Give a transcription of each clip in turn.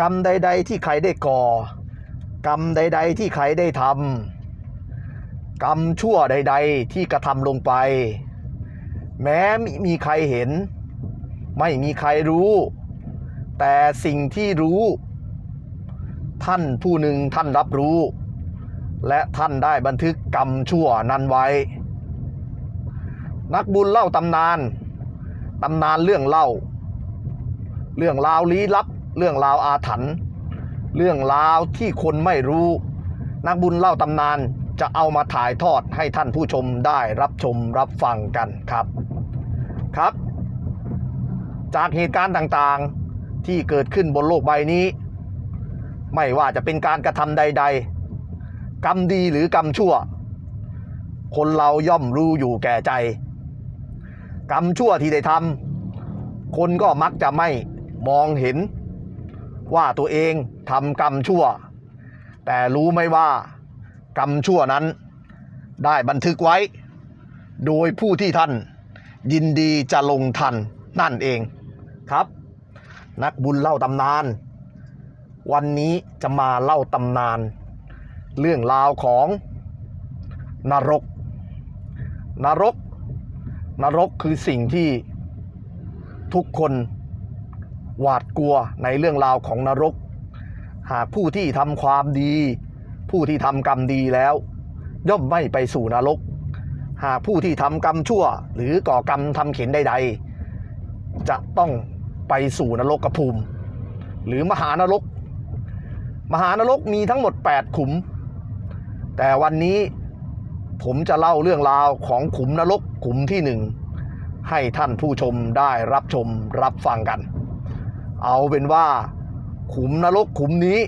กรรมใด ๆ ที่ใครได้ก่อ กรรมใด ๆ ที่ใครได้ทำกรรมชั่วใด ๆ ที่กระทำลงไป แม้ไม่มีใครเห็น ไม่มีใครรู้ แต่สิ่งที่รู้ ท่านผู้หนึ่งท่านรับรู้ และท่านได้บันทึกกรรมชั่วนั้นไว้ นักบุญเล่าตำนาน ตำนานเรื่องเล่า เรื่องราวลี้ลับ เรื่องราวอาถรรพ์เรื่องราวที่คนไม่รู้ นักบุญเล่าตำนานจะเอามาถ่ายทอดให้ท่านผู้ชมได้รับชมรับฟังกันครับครับ จากเหตุการณ์ต่างๆที่เกิดขึ้นบนโลกใบนี้ ไม่ว่าจะเป็นการกระทำใด ๆ กรรมดีหรือกรรมชั่ว คนเราย่อมรู้อยู่แก่ใจ กรรมชั่วที่ได้ทำคนก็มักจะไม่มองเห็น ว่าตัวเองทำกรรมชั่ว แต่รู้ไหมว่ากรรมชั่วนั้น ได้บันทึกไว้ โดยผู้ที่ท่าน ยินดีจะลงทันนั่นเองครับ นักบุญเล่าตำนาน วันนี้จะมาเล่าตำนาน เรื่องราวของนรก นรก นรกคือสิ่งที่ทุกคน หวาดกลัวในเรื่องราวของนรก หากผู้ที่ทำความดี ผู้ที่ทำกรรมดีแล้ว ย่อมไม่ไปสู่นรก หากผู้ที่ทำกรรมชั่ว หรือก่อกรรมทำเข็นใด ๆ จะต้องไปสู่นรกกระภูมิ หรือมหานรก มหานรกมีทั้งหมด 8 ขุม แต่วันนี้ผมจะเล่าเรื่องราวของขุมนรกขุมที่หนึ่งให้ท่านผู้ชมได้รับชมรับฟังกัน เอาเป็นว่า ขุมนรกขุมนี้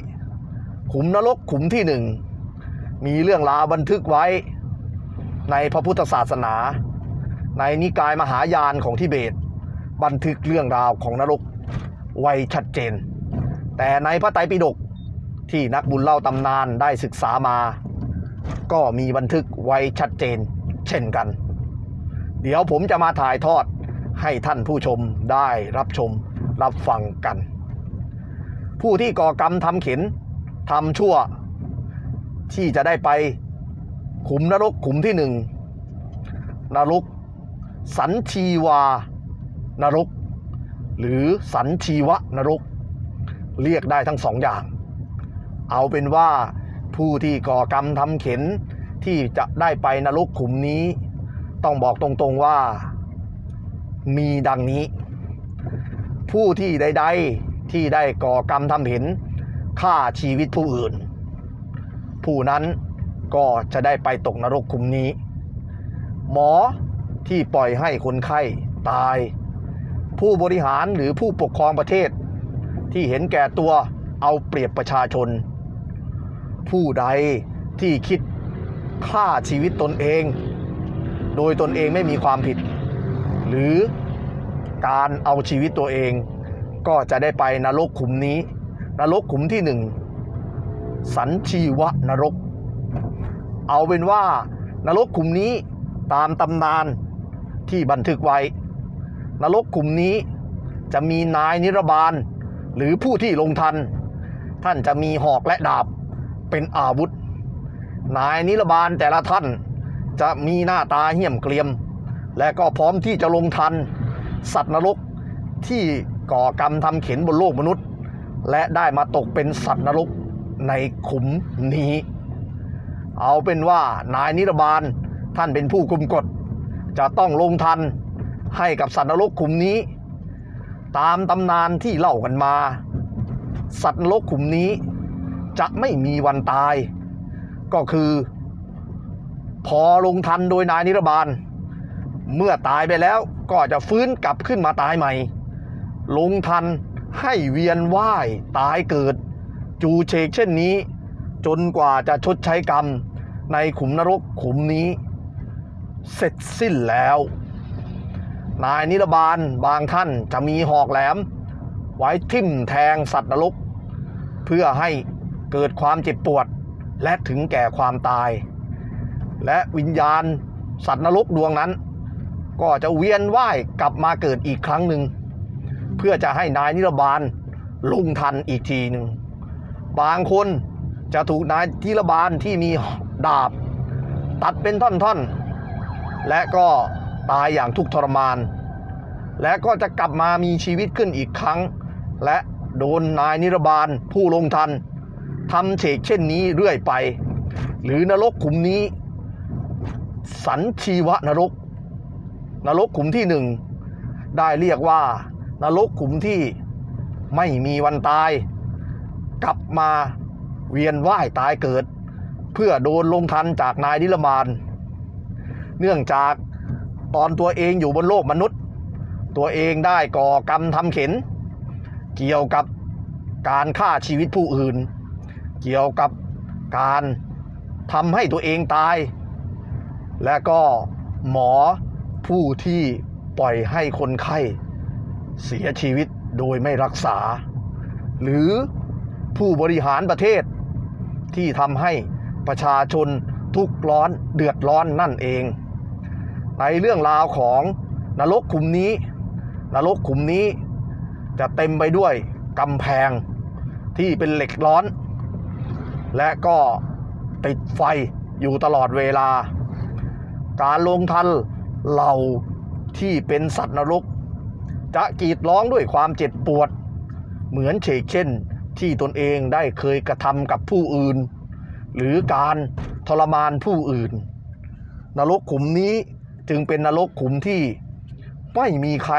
ขุมนรกขุมที่หนึ่ง มีเรื่องราวบันทึกไว้ ในพระพุทธศาสนา ในนิกายมหายานของทิเบต บันทึกเรื่องราวของนรกไว้ชัดเจน แต่ในพระไตรปิฎกที่นักบุญเล่าตำนานได้ศึกษามา ก็มีบันทึกไว้ชัดเจน เช่นกัน เดี๋ยวผมจะมาถ่ายทอดให้ท่านผู้ชมได้รับชม รับฟังกัน ผู้ที่ก่อกรรมทำเข็นทำชั่ว ที่จะได้ไปขุมนรกขุมที่หนึ่งนรก สันชีวานรก หรือสันชีวะนรก เรียกได้ทั้งสองอย่าง เอาเป็นว่าผู้ที่ก่อกรรมทำเข็นที่จะได้ไปนรกขุมนี้ ต้องบอกตรงๆว่า มีดังนี้ ผู้ที่ใดๆที่ได้ก่อกรรมทำเห็นฆ่าชีวิตผู้อื่น ผู้นั้นก็จะได้ไปตกนรกขุมนี้ หมอที่ปล่อยให้คนไข้ตาย ผู้บริหารหรือผู้ปกครองประเทศ ที่เห็นแก่ตัวเอาเปรียบประชาชน ผู้ใดที่คิดฆ่าชีวิตตนเอง โดยตนเองไม่มีความผิด หรือ การเอาชีวิตตัวเอง ก็จะได้ไปนรกขุมนี้ นรกขุมที่หนึ่งสันชีวะนรก เอาเป็นว่านรกขุมนี้ตามตำนานที่บันทึกไว้ นรกขุมนี้จะมีนายนิรบาล หรือผู้ที่ลงทัน ท่านจะมีหอกและดาบเป็นอาวุธ นายนิรบาลแต่ละท่านจะมีหน้าตาเหี้ยมเกรียม และก็พร้อมที่จะลงทัน สัตว์นรกที่ก่อกรรมทำเข็นบนโลกมนุษย์ และได้มาตกเป็นสัตว์นรกในขุมนี้ เอาเป็นว่านายนิรบาลท่านเป็นผู้คุมกฎ จะต้องลงทันให้กับสัตว์นรกขุมนี้ ตามตำนานที่เล่ากันมา สัตว์นรกขุมนี้ จะไม่มีวันตาย ก็คือ พอลงทันโดยนายนิรบาล เมื่อตายไปแล้วก็จะฟื้นกลับขึ้นมาตายใหม่ ลงทันให้เวียนว่ายตายเกิด จูเชกเช่นนี้ จนกว่าจะชดใช้กรรม ในขุมนรกขุมนี้ เสร็จสิ้นแล้ว นายนิรบาลบางท่านจะมีหอกแหลม ไว้ทิ่มแทงสัตว์นรก เพื่อให้เกิดความเจ็บปวดและถึงแก่ความตาย และวิญญาณสัตว์นรกดวงนั้น ก็จะเวียนว่ายกลับมาเกิดอีกครั้งหนึ่ง เพื่อจะให้นายนิรบาลลงทันอีกทีหนึ่ง บางคนจะถูกนายทีรบาลที่มีดาบ ตัดเป็นท่อนๆ และก็ตายอย่างทุกข์ทรมาน และก็จะกลับมามีชีวิตขึ้นอีกครั้ง และโดนนายนิรบาลผู้ลงทันทำเฉกเช่นนี้เรื่อยไป หรือนรกขุมนี้ สันชีวนรก นรกขุมที่หนึ่งได้เรียกว่านรกขุมที่ไม่มีวันตาย กลับมาเวียนว่ายตายเกิด เพื่อโดนลงทันจากนายนิรมานเนื่องจากตอนตัวเองอยู่บนโลกมนุษย์ ตัวเองได้ก่อกรรมทำเข็น เกี่ยวกับการฆ่าชีวิตผู้อื่น เกี่ยวกับการทำให้ตัวเองตาย และก็หมอ ผู้ที่ปล่อยให้คนไข้เสียชีวิตโดยไม่รักษา หรือผู้บริหารประเทศ ที่ทำให้ประชาชนทุกร้อนเดือดร้อนนั่นเอง ในเรื่องราวของนรกขุมนี้ นรกขุมนี้จะเต็มไปด้วยกำแพงที่เป็นเหล็กร้อน และก็ติดไฟอยู่ตลอดเวลา การลงทัน เหล่าที่เป็นสัตว์นรก จะกรีดร้องด้วยความเจ็บปวด เหมือนเฉกเช่นที่ตนเองได้เคยกระทำกับผู้อื่น หรือการทรมานผู้อื่น นรกขุมนี้จึงเป็นนรกขุมที่ไม่มีใคร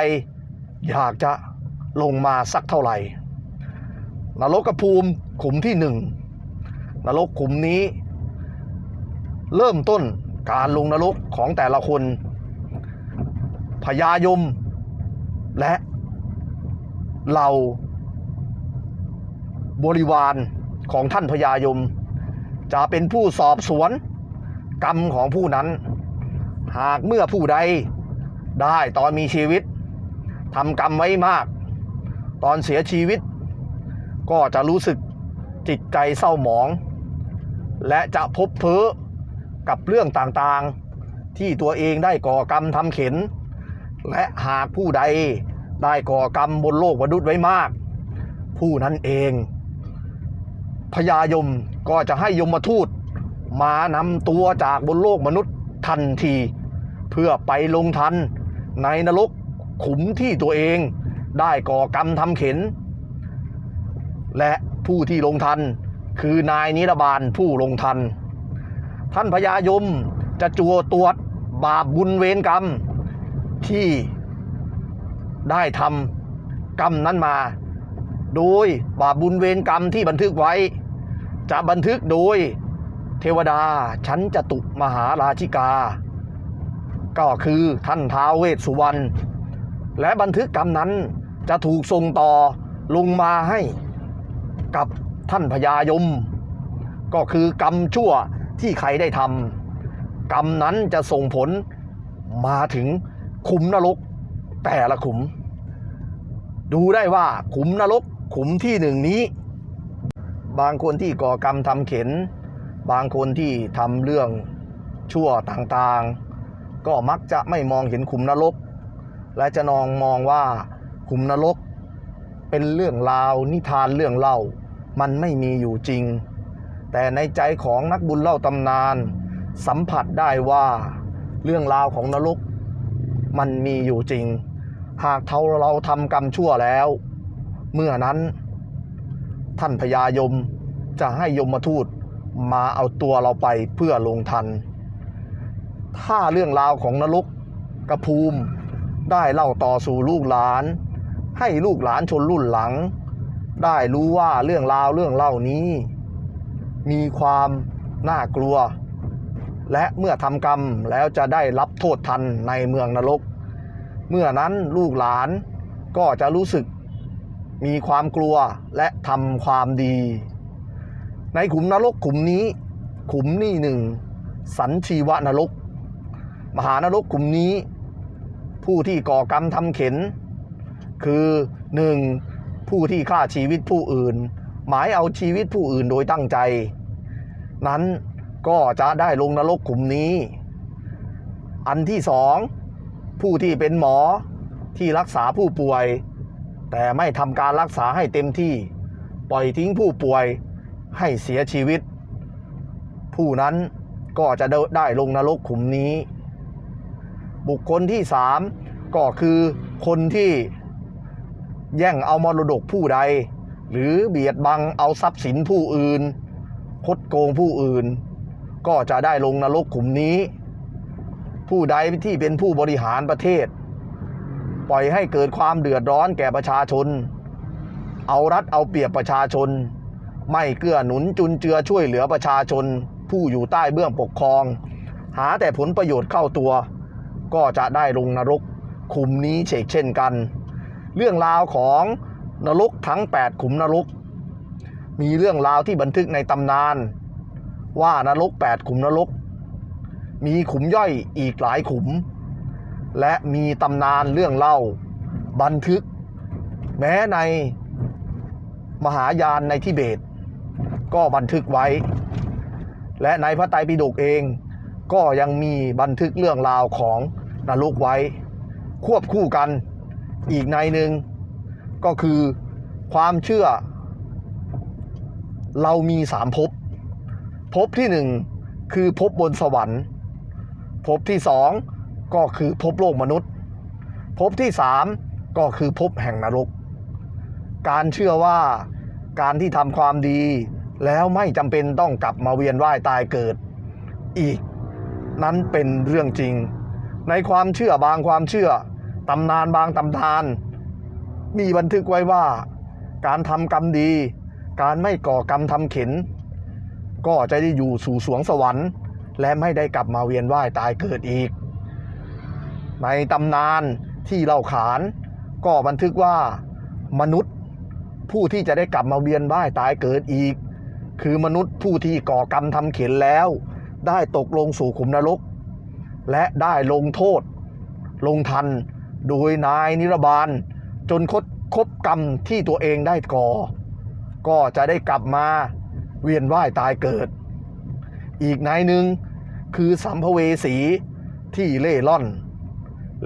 อยากจะลงมาสักเท่าไหร่ นรกภูมิขุมที่หนึ่งนรกขุมนี้ เริ่มต้นการลงนรกของแต่ละคน พญายม และเหล่าบริวารของท่านพญายม จะเป็นผู้สอบสวน กรรมของผู้นั้น หากเมื่อผู้ใดได้ตอนมีชีวิตทำกรรมไว้มาก ตอนเสียชีวิต ก็จะรู้สึกจิตใจเศร้าหมอง และจะพบเพ้อกับเรื่องต่างๆ ที่ตัวเองได้ก่อกรรมทำเข็น และหากผู้ใดได้ก่อกรรมบนโลกมนุษย์ไว้มาก ผู้นั้นเองพญายมก็จะให้ยมทูตมานำตัวจากบนโลกมนุษย์ทันที เพื่อไปลงทันในนรกขุมที่ตัวเองได้ก่อกรรมทำเข็น และผู้ที่ลงทันคือนายนิรบาลผู้ลงทัน ท่านพญายมจะจัวตรวจบาปบุญเวรกรรม ที่ได้ทำกรรมนั้นมา โดยบาปบุญเวรกรรมที่บันทึกไว้ จะบันทึกโดยเทวดาชั้นจตุมหาราชิกา ก็คือท่านท้าวเวสสุวรรณและบันทึกกรรมนั้นจะถูกส่งต่อลงมาให้กับท่านพญายม ก็คือกรรมชั่วที่ใครได้ทำกรรมนั้นจะส่งผลมาถึง ขุมนรก แต่ละขุม ดูได้ว่าขุมนรกขุมที่หนึ่งนี้ บางคนที่ก่อกรรมทำเข็น บางคนที่ทำเรื่องชั่วต่างๆ ก็มักจะไม่มองเห็นขุมนรก และจะนองมองว่าขุมนรก เป็นเรื่องราวนิทานเรื่องเล่า มันไม่มีอยู่จริง แต่ในใจของนักบุญเล่าตำนาน สัมผัสได้ว่าเรื่องราวของนรก มันมีอยู่จริง หากเท่าเราทำกรรมชั่วแล้ว เมื่อนั้น ท่านพญายมจะให้ยมมาทูตมาเอาตัวเราไปเพื่อลงทัน ถ้าเรื่องราวของนรกกระภูมิได้เล่าต่อสู่ลูกหลาน ให้ลูกหลานชนรุ่นหลัง ได้รู้ว่าเรื่องราวเรื่องเล่านี้ มีความน่ากลัว และเมื่อทำกรรมแล้วจะได้รับโทษทันในเมืองนรก เมื่อนั้นลูกหลานก็จะรู้สึกมีความกลัวและทำความดี ในขุมนรกขุมนี้ ขุมนี่หนึ่ง สันชีวนรก มหานรกขุมนี้ ผู้ที่ก่อกรรมทำเข็น คือหนึ่งผู้ที่ฆ่าชีวิตผู้อื่น หมายเอาชีวิตผู้อื่นโดยตั้งใจ นั้น ก็จะได้ลงนรกขุมนี้ อันที่สองผู้ที่เป็นหมอที่รักษาผู้ป่วย แต่ไม่ทำการรักษาให้เต็มที่ ปล่อยทิ้งผู้ป่วยให้เสียชีวิต ผู้นั้นก็จะได้ลงนรกขุมนี้ บุคคลที่สามก็คือคนที่แย่งเอามรดกผู้ใด หรือเบียดบังเอาทรัพย์สินผู้อื่น คดโกงผู้อื่น ก็จะได้ลงนรกขุมนี้ ผู้ใดที่เป็นผู้บริหารประเทศ ปล่อยให้เกิดความเดือดร้อนแก่ประชาชน เอารัดเอาเปรียบประชาชน ไม่เกื้อหนุนจุนเจือช่วยเหลือประชาชน ผู้อยู่ใต้เบื้องปกครอง หาแต่ผลประโยชน์เข้าตัว ก็จะได้ลงนรกขุมนี้เชกเช่นกัน เรื่องราวของนรกทั้ง 8 ขุมนรก มีเรื่องราวที่บันทึกในตำนาน ว่านรก 8 ขุมนรก มีขุมย่อยอีกหลายขุม และมีตำนานเรื่องเล่า บันทึก แม้ในมหายานในทิเบต ก็บันทึกไว้ และในพระไตรปิฎกเองก็ยังมีบันทึกเรื่องราวของนรกไว้ ควบคู่กันอีกในหนึ่งก็คือความเชื่อ เรามีสามภพ ภพที่หนึ่งคือภพบนสวรรค์ภพที่สองก็คือภพโลกมนุษย์ภพที่สามก็คือภพแห่งนรก การเชื่อว่าการที่ทำความดี แล้วไม่จำเป็นต้องกลับมาเวียนว่ายตายเกิด อีกนั้นเป็นเรื่องจริง ในความเชื่อบางความเชื่อตำนานบางตำนาน มีบันทึกไว้ว่า การทำกรรมดี การไม่ก่อกรรมทำเข็น ก็จะได้อยู่สู่สวงสวรรค์ และไม่ได้กลับมาเวียนว่ายตายเกิดอีก ในตำนานที่เล่าขาน ก็บันทึกว่ามนุษย์ผู้ที่จะได้กลับมาเวียนว่ายตายเกิดอีก คือมนุษย์ผู้ที่ก่อกรรมทำเข็นแล้ว ได้ตกลงสู่ขุมนรก และได้ลงโทษ ลงทันโดยนายนิรบาล จนคดครบกรรมที่ตัวเองได้ก่อ ก็จะได้กลับมา เวียนว่ายตายเกิด อีกนายหนึ่งคือสัมภเวสีที่เล่ร่อน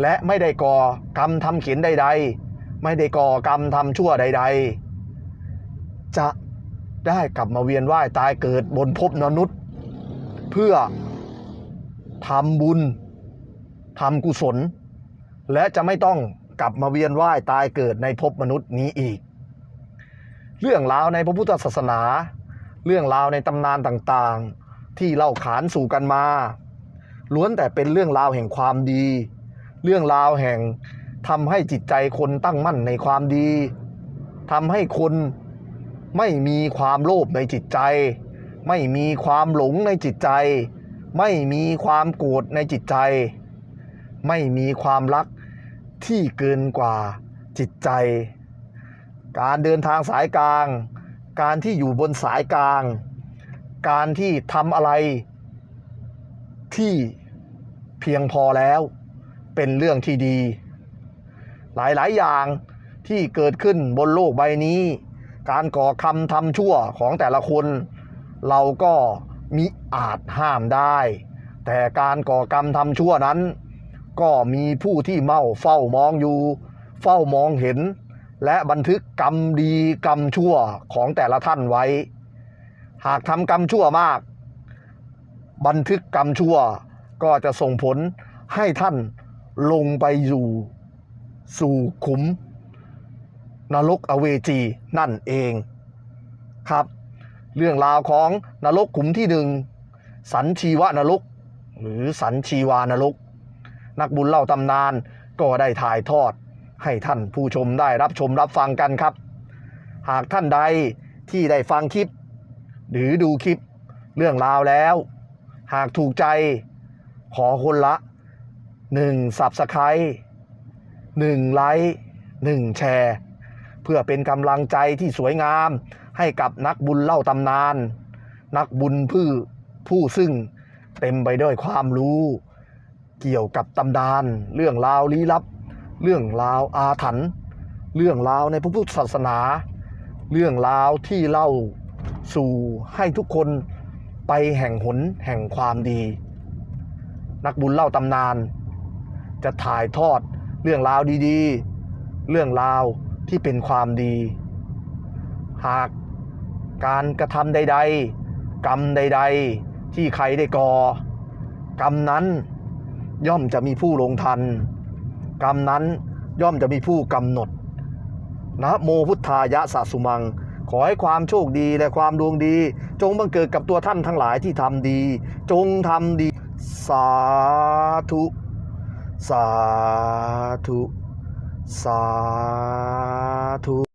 และไม่ได้ก่อกรรมทำเขียนใด ๆ ไม่ได้ก่อกรรมทำชั่วใด ๆ จะได้กลับมาเวียนว่ายตายเกิดบนภพมนุษย์ เพื่อทำบุญทำกุศล และจะไม่ต้องกลับมาเวียนว่ายตายเกิดในภพมนุษย์นี้อีก เรื่องราวในพระพุทธศาสนา เรื่องราวในตำนานต่างๆ ที่เล่าขานสู่กันมา ล้วนแต่เป็นเรื่องราวแห่งความดี เรื่องราวแห่งทำให้จิตใจคนตั้งมั่นในความดีทำให้คนไม่มีความโลภในจิตใจ ไม่มีความหลงในจิตใจ ไม่มีความโกรธในจิตใจ ไม่มีความรักที่เกินกว่าจิตใจ การเดินทางสายกลาง การที่อยู่บนสายกลาง การที่ทำอะไรที่เพียงพอแล้วเป็นเรื่องที่ดี หลายๆ อย่างที่เกิดขึ้นบนโลกใบนี้ การก่อคำทำชั่วของแต่ละคน เราก็มิอาจห้ามได้ แต่การก่อกรรมทำชั่วนั้น ก็มีผู้ที่เมาเฝ้ามองอยู่ เฝ้ามองเห็น และบันทึกกรรมดีกรรมชั่วของแต่ละท่านไว้ หากทำกรรมชั่วมาก บันทึกกรรมชั่วก็จะส่งผลให้ท่านลงไปอยู่สู่ขุม นรกอเวจีนั่นเองครับ เรื่องราวของนรกขุมที่หนึ่งสันชีวนรกหรือสันชีวานรก นักบุญเล่าตำนานก็ได้ถ่ายทอด ให้ท่านผู้ชมได้รับชมรับฟังกันครับ หากท่านใดที่ได้ฟังคลิป หรือดูคลิปเรื่องราวแล้ว หากถูกใจขอคนละ1สับสไคร1ไลค์1แชร์ เพื่อเป็นกำลังใจที่สวยงามให้กับนักบุญเล่าตำนาน นักบุญผู้ผู้ซึ่งเต็มไปด้วยความรู้ เกี่ยวกับตำนาน เรื่องราวลี้ลับ เรื่องราวอาถรรพ์เรื่องราวในพระพุทธศาสนา เรื่องราวที่เล่าสู่ให้ทุกคนไปแห่งหนแห่งความดี นักบุญเล่าตำนาน จะถ่ายทอดเรื่องราวดีๆ เรื่องราวที่เป็นความดี หากการกระทำใด ๆ กรรมใด ๆ ที่ใครได้ก่อกรรมนั้นย่อมจะมีผู้ลงทัน กรรมนั้นย่อมจะมีผู้กำหนดนะโมพุทธายะสะสุมัง ขอให้ความโชคดีและความดวงดี จงบังเกิดกับตัวท่านทั้งหลายที่ทำดี จงทำดี สาธุ สาธุ สาธุ